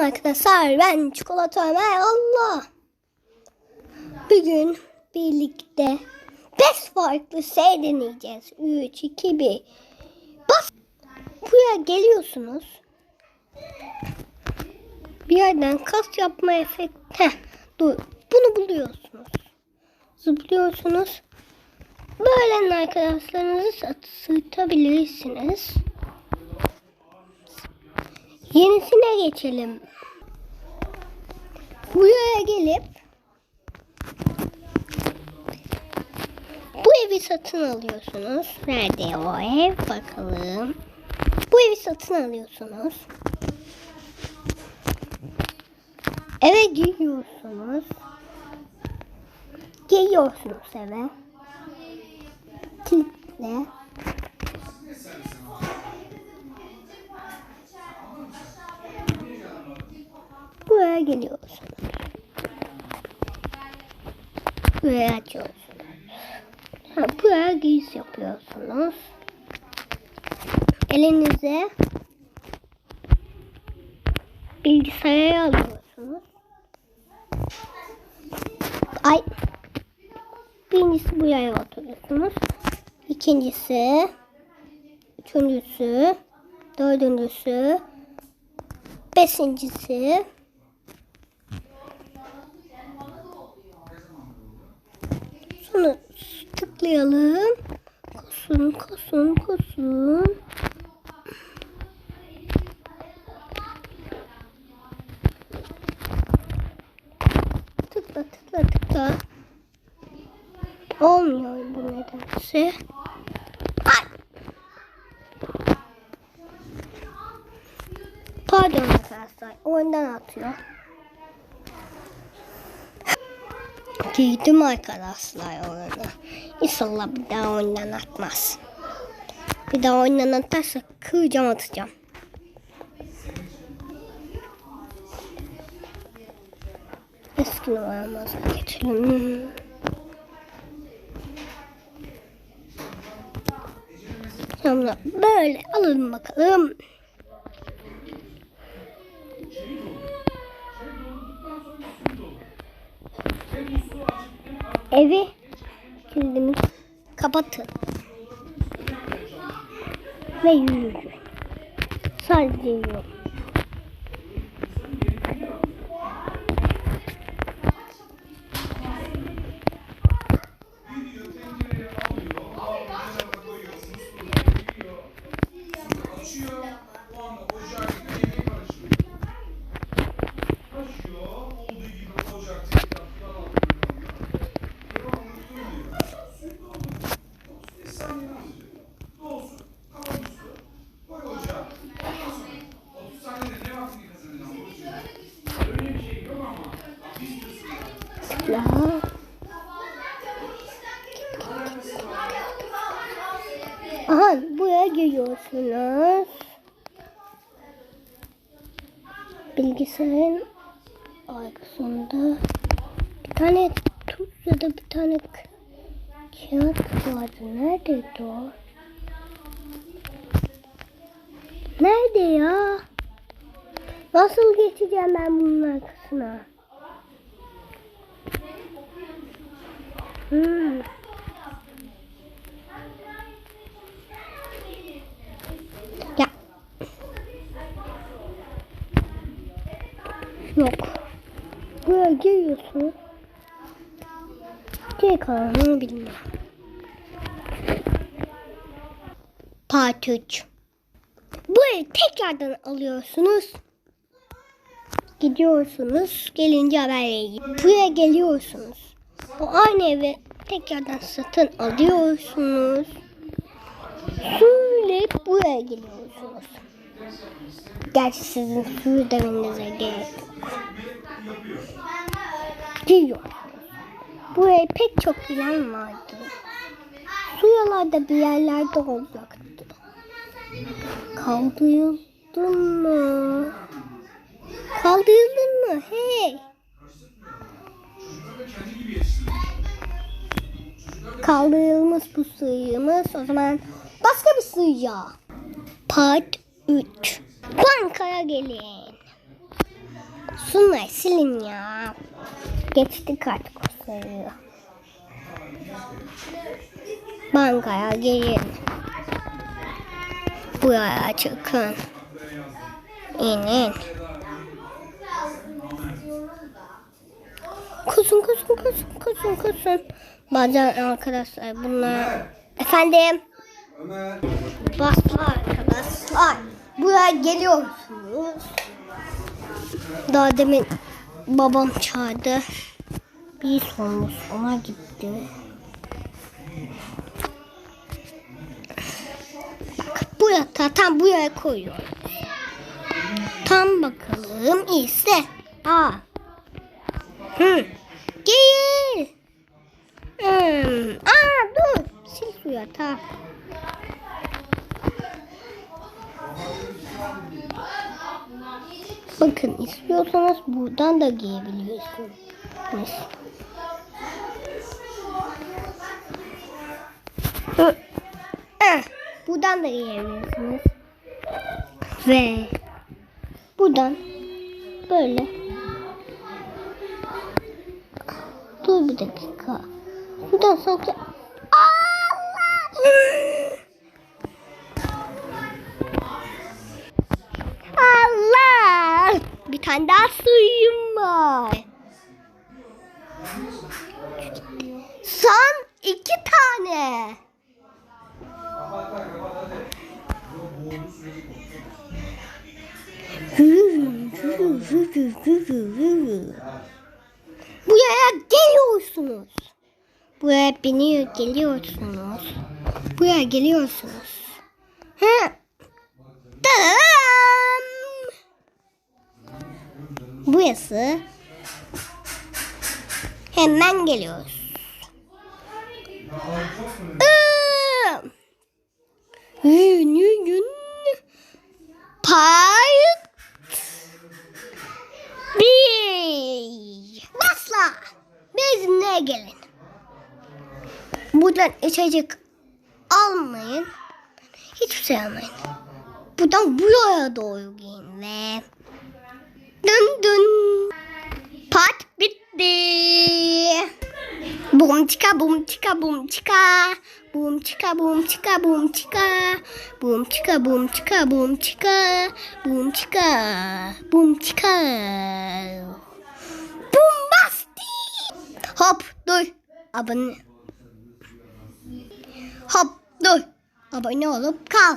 arkadaşlar ben Çikolata Ömer Allah. Bugün birlikte 5 farklı şey deneyeceğiz. 3, 2, 1. Bas. Buraya geliyorsunuz. Bir yerden kas yapma efekt. Heh, dur. Bunu buluyorsunuz. Zıplıyorsunuz. Böyle arkadaşlarınızı sırtabilirsiniz. Yenisine geçelim. Buraya gelip bu evi satın alıyorsunuz. Nerede o ev? Bakalım. Bu evi satın alıyorsunuz. Eve giriyorsunuz. Geliyorsunuz eve. Kilitle. Geliyorsunuz. Buraya açıyorsunuz. Ha, buraya giriş yapıyorsunuz. Elinize bilgisayarı alıyorsunuz. Ay. Birincisi buraya oturuyorsunuz. İkincisi, üçüncüsü, dördüncüsü, beşincisi, Şunu tıklayalım. Kosun, kosun, kosun. Tıkla, tıkla, tıkla. Olmuyor bu nedense. Ay. Pardon arkadaşlar. Oyundan atıyor. Girdim arkadaşlar oyuna. İnşallah bir daha oyundan atmaz. Bir daha oyundan atarsa kıracağım atacağım. Eski numaramıza geçelim. Sonra böyle alalım bakalım. Evi kilidini kapatın. Ve yürüyün. Sadece yürüyün. La. Aha buraya giriyorsunuz. Bilgisayarın arkasında bir tane tuz ya da bir tane kağıt vardı. Neredeydi o? Nerede ya? Nasıl geçeceğim ben bunun arkasına? Hmm. Ya. Yok. Buraya giriyorsun. Geri kalanını bilmiyorum. Part 3. Bu evi tekrardan alıyorsunuz. Gidiyorsunuz. Gelince haber verin. Buraya geliyorsunuz. O aynı evi tekrardan satın alıyorsunuz. Şöyle buraya geliyorsunuz. Gerçi sizin suyu demenize gerek yok. Geliyor. Buraya pek çok bilen vardı. Suyalarda bir yerlerde olacaktı. Kaldırıldın mı? Kaldırıldın mı? Hey! Kaldırılmış bu suyumuz. O zaman başka bir suya. Part 3. Bankaya gelin. Şunları silin ya. Geçtik artık o sayıyor. Bankaya girin. Buraya çıkın. İnin. Kusun kusun kusun kusun kusun. Bazen arkadaşlar bunlar... Efendim? Ömer. Basma arkadaşlar. Buraya geliyorsunuz. Daha demin babam çağırdı. Bir sormuş ona gitti. Buraya ta- tam buraya koyuyor. Tam bakalım ise. Aa. Hı. Gel. Hmm. Aa dur. Sil suya ta. Bakın istiyorsanız buradan da giyebiliyorsunuz. Eh, Buradan da giyebiliyorsunuz. Ve buradan böyle. Dur bir dakika. Buradan sanki Allah! Allah! Bir tane daha suyum var. Son iki tane. Buraya geliyorsunuz. Buraya biniyor geliyorsunuz. Buraya geliyorsunuz. Ha. Tadam! Burası. Hemen geliyoruz. Buradan içecek almayın. Hiçbir şey almayın. Buradan buraya doğru giyin ve dın dın. Part bitti. Bum çıka bum çıka bum çıka. Bum çıka bum çıka bum çıka. Bum çıka bum çıka bum çıka. Bum çıka. Bum çıka. Bombastik. Hop dur. Abone. Hop dur. Abone olup kal.